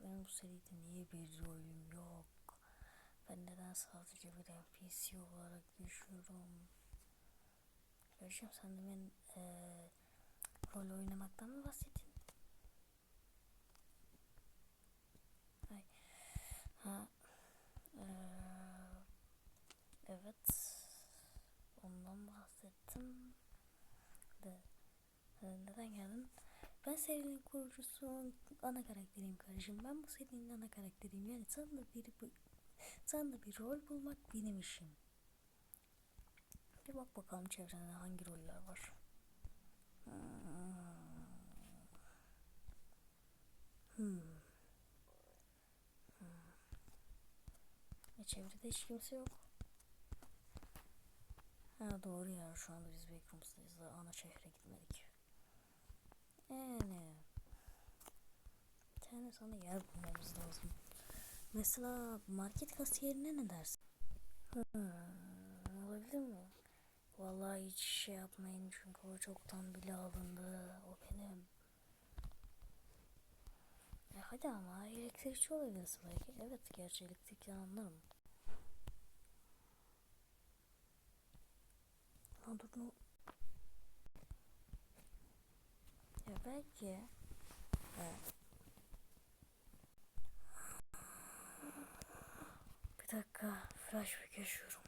benim bu seride niye bir rolüm yok? Ben neden sadece bir NPC olarak yaşıyorum? Kardeşim sen demin eee rol oynamaktan mı bahsettin? Ay. Ha. eee, evet. Ondan bahsettim. De, e, neden geldin? Ben serinin kurucusu, ana karakteriyim kardeşim. Ben bu serinin ana karakteriyim. Yani sana da bir, sana da bir rol bulmak benim işim. Bir bak bakalım çevrende hangi roller var. Hmm. Hmm. Hmm. E, çevrede hiç kimse yok. Ha doğru ya şu anda biz Backrooms'dayız da ana şehre gitmedik. Yani sana yer bulmamız lazım. Mesela market kasiyerine ne dersin? Hmm, olabilir mi? Vallahi hiç şey yapmayın çünkü o çoktan bile alındı. O benim. E hadi ama elektrikçi olabilirsin belki. Evet gerçi elektrikten anlarım. Ha dur ne? Ya belki. Evet. Bir Flashback yaşıyorum.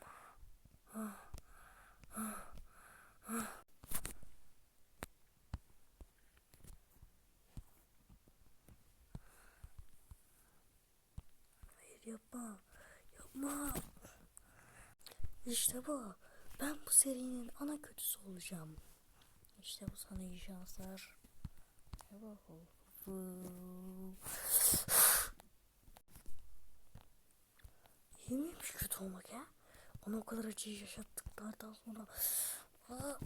Ah, ah, ah. Hayır yapma. Yapma. İşte bu. Ben bu serinin ana kötüsü olacağım. İşte bu sana iyi şanslar. Ne bu? İyi miymiş kötü olmak ya? Ona o kadar acıyı yaşattıklardan sonra Aa,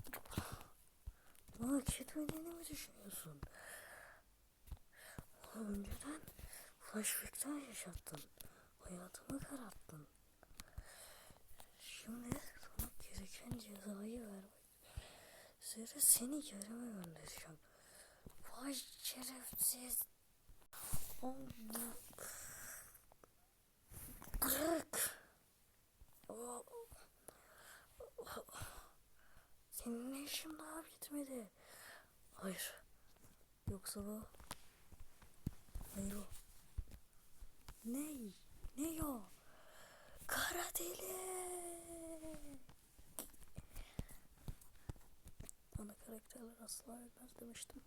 bana ketmediğini mi düşünüyorsun? Onu önceden flashback'ten yaşattın. Hayatımı kararttın. Şimdi sana gereken cezayı vermek üzere seni yerime göndereceğim. Vay şerefsiz. Allah. Bırak. O- Senin işin daha bitmedi. Hayır. Yoksa bu. Hayır o. Ne? Ne o? Kara deli. Ana karakterler asla ölmez demiştim.